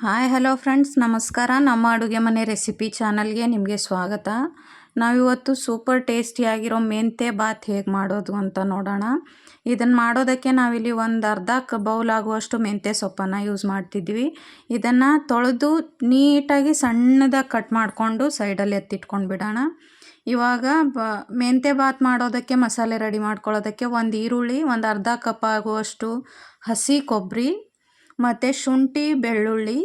Hi, hello friends. ನಮಸ್ಕಾರ. ನಮ್ಮ ಅಡುಗೆ ಮನೆ ರೆಸಿಪಿ ಚಾನಲ್ಗೆ ನಿಮಗೆ ಸ್ವಾಗತ. ನಾವಿವತ್ತು ಸೂಪರ್ ಟೇಸ್ಟಿಯಾಗಿರೋ ಮೆಂತೆ ಬಾತ್ ಹೇಗೆ ಮಾಡೋದು ಅಂತ ನೋಡೋಣ. ಇದನ್ನು ಮಾಡೋದಕ್ಕೆ ನಾವಿಲ್ಲಿ ಒಂದು ಅರ್ಧ ಕ ಬೌಲ್ ಆಗುವಷ್ಟು ಮೆಂತೆ ಸೊಪ್ಪನ್ನು ಯೂಸ್ ಮಾಡ್ತಿದ್ವಿ. ಇದನ್ನು ತೊಳೆದು ನೀಟಾಗಿ ಸಣ್ಣದಾಗಿ ಕಟ್ ಮಾಡಿಕೊಂಡು ಸೈಡಲ್ಲಿ ಎತ್ತಿಟ್ಕೊಂಡು ಬಿಡೋಣ. ಇವಾಗ ಬ ಮೆಂತೆ ಬಾತ್ ಮಾಡೋದಕ್ಕೆ ಮಸಾಲೆ ರೆಡಿ ಮಾಡ್ಕೊಳ್ಳೋದಕ್ಕೆ ಒಂದು ಈರುಳ್ಳಿ, ಒಂದು ಅರ್ಧ ಕಪ್ ಆಗುವಷ್ಟು ಹಸಿ ಕೊಬ್ಬರಿ ಮತ್ತು ಶುಂಠಿ, ಬೆಳ್ಳುಳ್ಳಿ,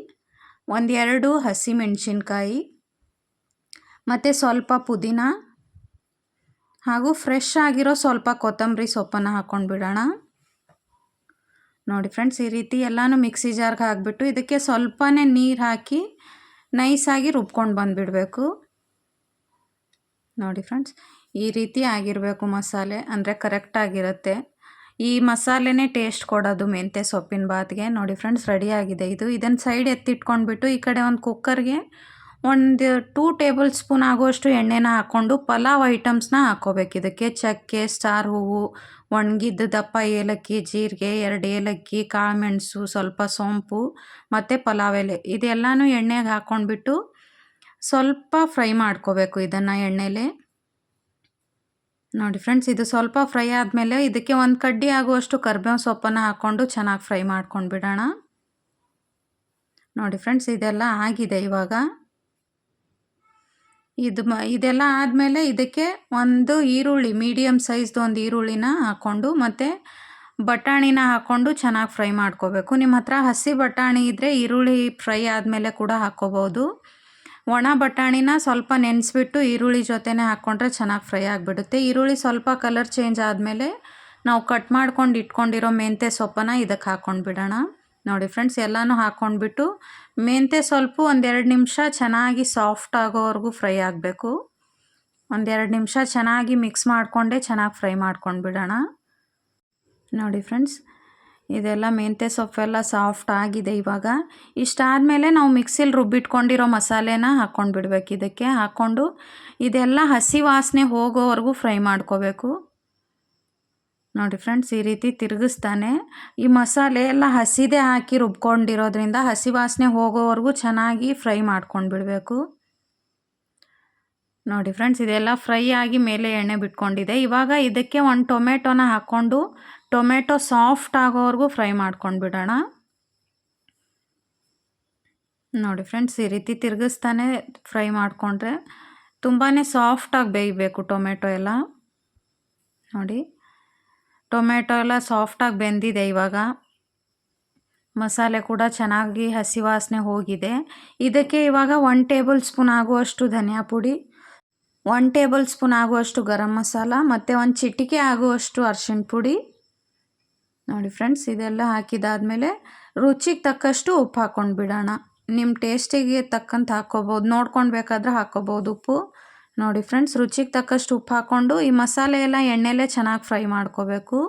ಒಂದೆರಡು ಹಸಿಮೆಣಸಿನ್ಕಾಯಿ, ಮತ್ತು ಸ್ವಲ್ಪ ಪುದೀನ ಹಾಗೂ ಫ್ರೆಶ್ ಆಗಿರೋ ಸ್ವಲ್ಪ ಕೊತ್ತಂಬರಿ ಸೊಪ್ಪನ್ನು ಹಾಕ್ಕೊಂಡು ಬಿಡೋಣ. ನೋಡಿ ಫ್ರೆಂಡ್ಸ್ ಈ ರೀತಿ ಎಲ್ಲನೂ ಮಿಕ್ಸಿ ಜಾರ್ಗೆ ಹಾಕಿಬಿಟ್ಟು ಇದಕ್ಕೆ ಸ್ವಲ್ಪನೇ ನೀರು ಹಾಕಿ ನೈಸಾಗಿ ರುಬ್ಕೊಂಡು ಬಂದುಬಿಡಬೇಕು. ನೋಡಿ ಫ್ರೆಂಡ್ಸ್ ಈ ರೀತಿ ಆಗಿರಬೇಕು ಮಸಾಲೆ, ಅಂದರೆ ಕರೆಕ್ಟಾಗಿರುತ್ತೆ ಈ ಮಸಾಲೆನೇ ಟೇಸ್ಟ್ ಕೊಡೋದು ಮೆಂತ್ಯ ಸೊಪ್ಪಿನ ಬಾತ್ಗೆ. ನೋಡಿ ಫ್ರೆಂಡ್ಸ್ ರೆಡಿಯಾಗಿದೆ ಇದು. ಇದನ್ನು ಸೈಡ್ ಎತ್ತಿಟ್ಕೊಂಡ್ಬಿಟ್ಟು ಈ ಕಡೆ ಒಂದು ಕುಕ್ಕರ್ಗೆ ಒಂದು ಟೂ ಟೇಬಲ್ ಸ್ಪೂನ್ ಆಗುವಷ್ಟು ಎಣ್ಣೆನ ಹಾಕ್ಕೊಂಡು ಪಲಾವ್ ಐಟಮ್ಸ್ನ ಹಾಕ್ಕೋಬೇಕು. ಇದಕ್ಕೆ ಚಕ್ಕೆ ಸ್ಟಾರ್ ಹೂವು, ಒಣಗಿದ್ದ ದಪ್ಪ ಏಲಕ್ಕಿ, ಜೀರಿಗೆ, ಎರಡು ಏಲಕ್ಕಿ ಕಾಳುಮೆಣಸು ಸ್ವಲ್ಪ ಸೋಂಪು ಮತ್ತು ಪಲಾವ್ ಎಲೆ. ಇದೆಲ್ಲನೂ ಎಣ್ಣೆಗೆ ಹಾಕ್ಕೊಂಡ್ಬಿಟ್ಟು ಸ್ವಲ್ಪ ಫ್ರೈ ಮಾಡ್ಕೋಬೇಕು ಇದನ್ನು ಎಣ್ಣೆಲೆ. ನೋಡಿ ಫ್ರೆಂಡ್ಸ್ ಇದು ಸ್ವಲ್ಪ ಫ್ರೈ ಆದಮೇಲೆ ಇದಕ್ಕೆ ಒಂದು ಕಡ್ಡಿ ಆಗುವಷ್ಟು ಕರ್ಬೇವು ಸೊಪ್ಪನ್ನು ಹಾಕ್ಕೊಂಡು ಚೆನ್ನಾಗಿ ಫ್ರೈ ಮಾಡ್ಕೊಂಡು ಬಿಡೋಣ. ನೋಡಿ ಫ್ರೆಂಡ್ಸ್ ಇದೆಲ್ಲ ಆಗಿದೆ ಇವಾಗ. ಇದು ಮ, ಇದೆಲ್ಲ ಆದಮೇಲೆ ಇದಕ್ಕೆ ಒಂದು ಈರುಳ್ಳಿ ಮೀಡಿಯಮ್ ಸೈಜ್ದು ಒಂದು ಈರುಳ್ಳಿನ ಹಾಕ್ಕೊಂಡು ಮತ್ತು ಬಟಾಣಿನ ಹಾಕ್ಕೊಂಡು ಚೆನ್ನಾಗಿ ಫ್ರೈ ಮಾಡ್ಕೋಬೇಕು. ನಿಮ್ಮ ಹತ್ರ ಹಸಿ ಬಟಾಣಿ ಇದ್ದರೆ ಈರುಳ್ಳಿ ಫ್ರೈ ಆದಮೇಲೆ ಕೂಡ ಹಾಕ್ಕೋಬೋದು. ಒಣ ಬಟಾಣಿನ ಸ್ವಲ್ಪ ನೆನೆಸ್ಬಿಟ್ಟು ಈರುಳ್ಳಿ ಜೊತೆನೇ ಹಾಕ್ಕೊಂಡ್ರೆ ಚೆನ್ನಾಗಿ ಫ್ರೈ ಆಗಿಬಿಡುತ್ತೆ. ಈರುಳ್ಳಿ ಸ್ವಲ್ಪ ಕಲರ್ ಚೇಂಜ್ ಆದಮೇಲೆ ನಾವು ಕಟ್ ಮಾಡ್ಕೊಂಡು ಇಟ್ಕೊಂಡಿರೋ ಮೆಂತ್ಯ ಸೊಪ್ಪನ್ನು ಇದಕ್ಕೆ ಹಾಕ್ಕೊಂಡು ಬಿಡೋಣ. ನೋಡಿ ಫ್ರೆಂಡ್ಸ್, ಎಲ್ಲನೂ ಹಾಕ್ಕೊಂಡ್ಬಿಟ್ಟು ಮೆಂತ್ಯ ಸ್ವಲ್ಪ ಒಂದೆರಡು ನಿಮಿಷ ಚೆನ್ನಾಗಿ ಸಾಫ್ಟ್ ಆಗೋವರೆಗೂ ಫ್ರೈ ಆಗಬೇಕು. ಒಂದೆರಡು ನಿಮಿಷ ಚೆನ್ನಾಗಿ ಮಿಕ್ಸ್ ಮಾಡಿಕೊಂಡೇ ಚೆನ್ನಾಗಿ ಫ್ರೈ ಮಾಡ್ಕೊಂಡು ಬಿಡೋಣ. ನೋಡಿ ಫ್ರೆಂಡ್ಸ್ ಇದೆಲ್ಲ ಮೆಂತ್ಯ ಸೊಪ್ಪೆಲ್ಲ ಸಾಫ್ಟ್ ಆಗಿದೆ ಇವಾಗ. ಇಷ್ಟಾದಮೇಲೆ ನಾವು ಮಿಕ್ಸಿಲಿ ರುಬ್ಬಿಟ್ಕೊಂಡಿರೋ ಮಸಾಲೆನ ಹಾಕ್ಕೊಂಡು ಬಿಡಬೇಕು ಇದಕ್ಕೆ ಹಾಕ್ಕೊಂಡು ಇದೆಲ್ಲ ಹಸಿ ವಾಸನೆ ಹೋಗೋವರೆಗೂ ಫ್ರೈ ಮಾಡ್ಕೋಬೇಕು. ನೋಡಿ ಫ್ರೆಂಡ್ಸ್ ಈ ರೀತಿ ತಿರುಗಿಸ್ತಾನೆ. ಈ ಮಸಾಲೆ ಎಲ್ಲ ಹಸಿದೆ ಹಾಕಿ ರುಬ್ಕೊಂಡಿರೋದ್ರಿಂದ ಹಸಿ ವಾಸನೆ ಹೋಗೋವರೆಗೂ ಚೆನ್ನಾಗಿ ಫ್ರೈ ಮಾಡ್ಕೊಂಡು ಬಿಡಬೇಕು ನೋಡಿ ಫ್ರೆಂಡ್ಸ್ ಇದೆಲ್ಲ ಫ್ರೈ ಆಗಿ ಮೇಲೆ ಎಣ್ಣೆ ಬಿಟ್ಕೊಂಡಿದೆ. ಇವಾಗ ಇದಕ್ಕೆ ಒಂದು ಟೊಮೆಟೊನ ಹಾಕ್ಕೊಂಡು ಟೊಮೆಟೊ ಸಾಫ್ಟ್ ಆಗೋವರೆಗೂ ಫ್ರೈ ಮಾಡ್ಕೊಂಡು ಬಿಡೋಣ ನೋಡಿ ಫ್ರೆಂಡ್ಸ್, ಈ ರೀತಿ ತಿರುಗಿಸ್ತಾನೆ ಫ್ರೈ ಮಾಡಿಕೊಂಡ್ರೆ ತುಂಬಾ ಸಾಫ್ಟಾಗಿ ಬೇಯಬೇಕು ಟೊಮೆಟೊ ಎಲ್ಲ. ನೋಡಿ, ಟೊಮೆಟೊ ಎಲ್ಲ ಸಾಫ್ಟಾಗಿ ಬೆಂದಿದೆ ಇವಾಗ. ಮಸಾಲೆ ಕೂಡ ಚೆನ್ನಾಗಿ ಹಸಿ ವಾಸನೆ ಹೋಗಿದೆ. ಇದಕ್ಕೆ ಇವಾಗ ಒನ್ ಟೇಬಲ್ ಸ್ಪೂನ್ ಆಗುವಷ್ಟು ಧನಿಯಾ ಪುಡಿ ಒನ್ ಟೇಬಲ್ ಸ್ಪೂನ್ ಆಗುವಷ್ಟು ಗರಂ ಮಸಾಲ, ಮತ್ತು ಒಂದು ಚಿಟಿಕೆ ಆಗುವಷ್ಟು ಅರ್ಶಿಣ ಪುಡಿ ನೋಡಿ ಫ್ರೆಂಡ್ಸ್, ಇದೆಲ್ಲ ಹಾಕಿದಾದಮೇಲೆ ರುಚಿಗೆ ತಕ್ಕಷ್ಟು ಉಪ್ಪು ಹಾಕ್ಕೊಂಡು ಬಿಡೋಣ. ನಿಮ್ಮ ಟೇಸ್ಟಿಗೆ ತಕ್ಕಂತ ಹಾಕ್ಕೋಬೋದು ನೋಡ್ಕೊಂಡು ಬೇಕಾದ್ರೆ ಹಾಕ್ಕೋಬೋದು ಉಪ್ಪು. ನೋಡಿ ಫ್ರೆಂಡ್ಸ್, ರುಚಿಗೆ ತಕ್ಕಷ್ಟು ಉಪ್ಪು ಹಾಕ್ಕೊಂಡು ಈ ಮಸಾಲೆ ಎಲ್ಲ ಎಣ್ಣೆಲೇ ಚೆನ್ನಾಗಿ ಫ್ರೈ ಮಾಡ್ಕೋಬೇಕು.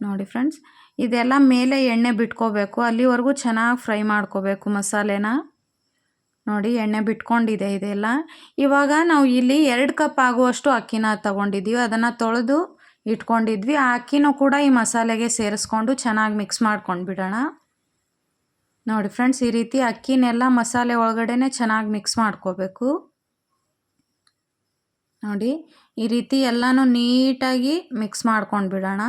ನೋಡಿ ಫ್ರೆಂಡ್ಸ್, ಇದೆಲ್ಲ ಮೇಲೆ ಎಣ್ಣೆ ಬಿಟ್ಕೋಬೇಕು. ಅಲ್ಲಿವರೆಗೂ ಚೆನ್ನಾಗಿ ಫ್ರೈ ಮಾಡ್ಕೋಬೇಕು ಮಸಾಲೆನ. ನೋಡಿ ಎಣ್ಣೆ ಬಿಟ್ಕೊಂಡಿದೆ ಇದೆಲ್ಲ. ಇವಾಗ ನಾವು ಇಲ್ಲಿ ಎರಡು ಕಪ್ ಆಗುವಷ್ಟು ಅಕ್ಕಿನ ತಗೊಂಡಿದ್ದೀವಿ ಅದನ್ನು ತೊಳೆದು ಇಟ್ಕೊಂಡಿದ್ವಿ. ಅಕ್ಕಿನೂ ಕೂಡ ಈ ಮಸಾಲೆಗೆ ಸೇರಿಸ್ಕೊಂಡು ಚೆನ್ನಾಗಿ ಮಿಕ್ಸ್ ಮಾಡ್ಕೊಂಡು ಬಿಡೋಣ. ನೋಡಿ ಫ್ರೆಂಡ್ಸ್ ಈ ರೀತಿ ಅಕ್ಕಿನೆಲ್ಲ ಮಸಾಲೆ ಒಳಗಡೆನೆ ಚೆನ್ನಾಗಿ ಮಿಕ್ಸ್ ಮಾಡ್ಕೋಬೇಕು. ನೋಡಿ, ಈ ರೀತಿ ಎಲ್ಲನೂ ನೀಟಾಗಿ ಮಿಕ್ಸ್ ಮಾಡ್ಕೊಂಡು ಬಿಡೋಣ.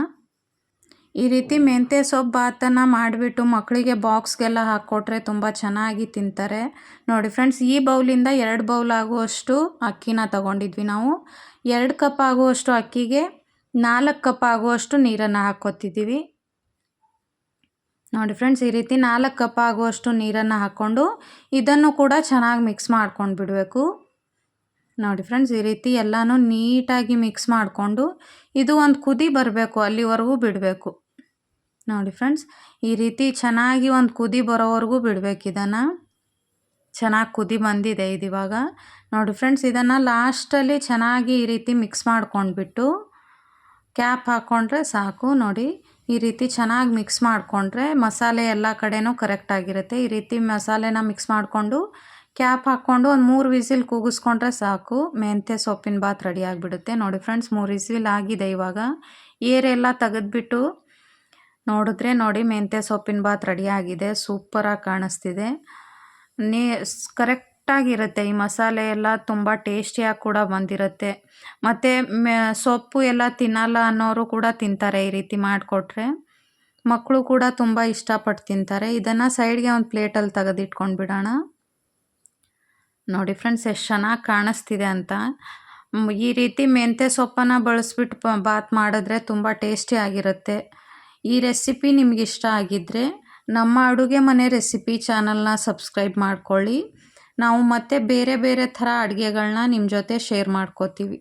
ಈ ರೀತಿ ಮೆಂತ್ಯ ಸೊಪ್ಪು ಭಾತನ್ನು ಮಾಡಿಬಿಟ್ಟು ಮಕ್ಕಳಿಗೆ ಬಾಕ್ಸ್ಗೆಲ್ಲ ಹಾಕ್ಕೊಟ್ರೆ ತುಂಬ ಚೆನ್ನಾಗಿ ತಿಂತಾರೆ. ನೋಡಿ ಫ್ರೆಂಡ್ಸ್ ಈ ಬೌಲಿಂದ ಎರಡು ಬೌಲ್ ಆಗುವಷ್ಟು ಅಕ್ಕಿನ ತಗೊಂಡಿದ್ವಿ ನಾವು. ಎರಡು ಕಪ್ ಆಗುವಷ್ಟು ಅಕ್ಕಿಗೆ ನಾಲ್ಕು ಕಪ್ ಆಗುವಷ್ಟು ನೀರನ್ನು ಹಾಕ್ಕೊತಿದ್ದೀವಿ. ನೋಡಿ ಫ್ರೆಂಡ್ಸ್ ಈ ರೀತಿ ನಾಲ್ಕು ಕಪ್ ಆಗುವಷ್ಟು ನೀರನ್ನು ಹಾಕ್ಕೊಂಡು ಇದನ್ನು ಕೂಡ ಚೆನ್ನಾಗಿ ಮಿಕ್ಸ್ ಮಾಡ್ಕೊಂಡು ಬಿಡಬೇಕು. ನೋಡಿ ಫ್ರೆಂಡ್ಸ್ ಈ ರೀತಿ ಎಲ್ಲನೂ ನೀಟಾಗಿ ಮಿಕ್ಸ್ ಮಾಡಿಕೊಂಡು ಇದು ಒಂದು ಕುದಿ ಬರಬೇಕು, ಅಲ್ಲಿವರೆಗೂ ಬಿಡಬೇಕು. ನೋಡಿ ಫ್ರೆಂಡ್ಸ್ ಈ ರೀತಿ ಚೆನ್ನಾಗಿ ಒಂದು ಕುದಿ ಬರೋವರೆಗೂ ಬಿಡಬೇಕು ಇದನ್ನು. ಚೆನ್ನಾಗಿ ಕುದಿ ಬಂದಿದೆ ಇದು ಇವಾಗ. ನೋಡಿ ಫ್ರೆಂಡ್ಸ್ ಇದನ್ನು ಲಾಸ್ಟಲ್ಲಿ ಚೆನ್ನಾಗಿ ಈ ರೀತಿ ಮಿಕ್ಸ್ ಮಾಡ್ಕೊಂಡ್ಬಿಟ್ಟು ಕ್ಯಾಪ್ ಹಾಕ್ಕೊಂಡ್ರೆ ಸಾಕು. ನೋಡಿ, ಈ ರೀತಿ ಚೆನ್ನಾಗಿ ಮಿಕ್ಸ್ ಮಾಡಿಕೊಂಡ್ರೆ ಮಸಾಲೆ ಎಲ್ಲ ಕಡೆನೂ ಕರೆಕ್ಟಾಗಿರುತ್ತೆ ಈ ರೀತಿ ಮಸಾಲೆನ ಮಿಕ್ಸ್ ಮಾಡಿಕೊಂಡು ಕ್ಯಾಪ್ ಹಾಕ್ಕೊಂಡು ಒಂದು ಮೂರು ವಿಸಿಲ್ ಕೂಗಿಸ್ಕೊಂಡ್ರೆ ಸಾಕು. ಮೆಂತ್ಯ ಸೊಪ್ಪಿನ ಬಾತ್ ರೆಡಿ ಆಗಿಬಿಡುತ್ತೆ. ನೋಡಿ ಫ್ರೆಂಡ್ಸ್ ಮೂರು ವಿಸಿಲ್ ಆಗಿದೆ ಇವಾಗ. ಏರೆಲ್ಲ ತೆಗೆದ್ಬಿಟ್ಟು ನೋಡಿದ್ರೆ ನೋಡಿ, ಮೆಂತ್ಯ ಸೊಪ್ಪಿನ ಬಾತ್ ರೆಡಿ ಆಗಿದೆ. ಸೂಪರಾಗಿ ಕಾಣಿಸ್ತಿದೆ. ನೀ ಕರೆಕ್ಟಾಗಿರುತ್ತೆ ಈ ಮಸಾಲೆ ಎಲ್ಲ ತುಂಬ ಟೇಸ್ಟಿಯಾಗಿ ಕೂಡ ಬಂದಿರುತ್ತೆ. ಮತ್ತು ಮೆ, ಸೊಪ್ಪು ಎಲ್ಲ ತಿನ್ನಲ್ಲ ಅನ್ನೋರು ಕೂಡ ತಿಂತಾರೆ ಈ ರೀತಿ ಮಾಡಿಕೊಟ್ರೆ. ಮಕ್ಕಳು ಕೂಡ ತುಂಬ ಇಷ್ಟಪಟ್ಟು ತಿಂತಾರೆ. ಇದನ್ನು ಸೈಡ್ಗೆ ಒಂದು ಪ್ಲೇಟಲ್ಲಿ ತೆಗೆದಿಟ್ಕೊಂಡು ಬಿಡೋಣ. ನೋಡಿ ಫ್ರೆಂಡ್ಸ್, ಎಷ್ಟು ಚೆನ್ನಾಗಿ ಕಾಣಿಸ್ತಿದೆ ಅಂತ. ಈ ರೀತಿ ಮೆಂತ್ಯ ಸೊಪ್ಪನ್ನು ಬಳಸ್ಬಿಟ್ಟು ಬಾತ್ ಮಾಡಿದ್ರೆ ತುಂಬ ಟೇಸ್ಟಿ ಆಗಿರುತ್ತೆ. ಈ ರೆಸಿಪಿ ನಿಮ್ಗೆ ಇಷ್ಟ ಆಗಿದ್ದರೆ ನಮ್ಮ ಅಡುಗೆ ಮನೆ ರೆಸಿಪಿ ಚಾನಲ್ನ ಸಬ್ಸ್ಕ್ರೈಬ್ ಮಾಡ್ಕೊಳ್ಳಿ. ನಾವು ಮತ್ತೆ ಬೇರೆ ಬೇರೆ ಥರ ಅಡುಗೆಗಳನ್ನ ನಿಮ್ಮ ಜೊತೆ ಶೇರ್ ಮಾಡ್ಕೋತೀವಿ.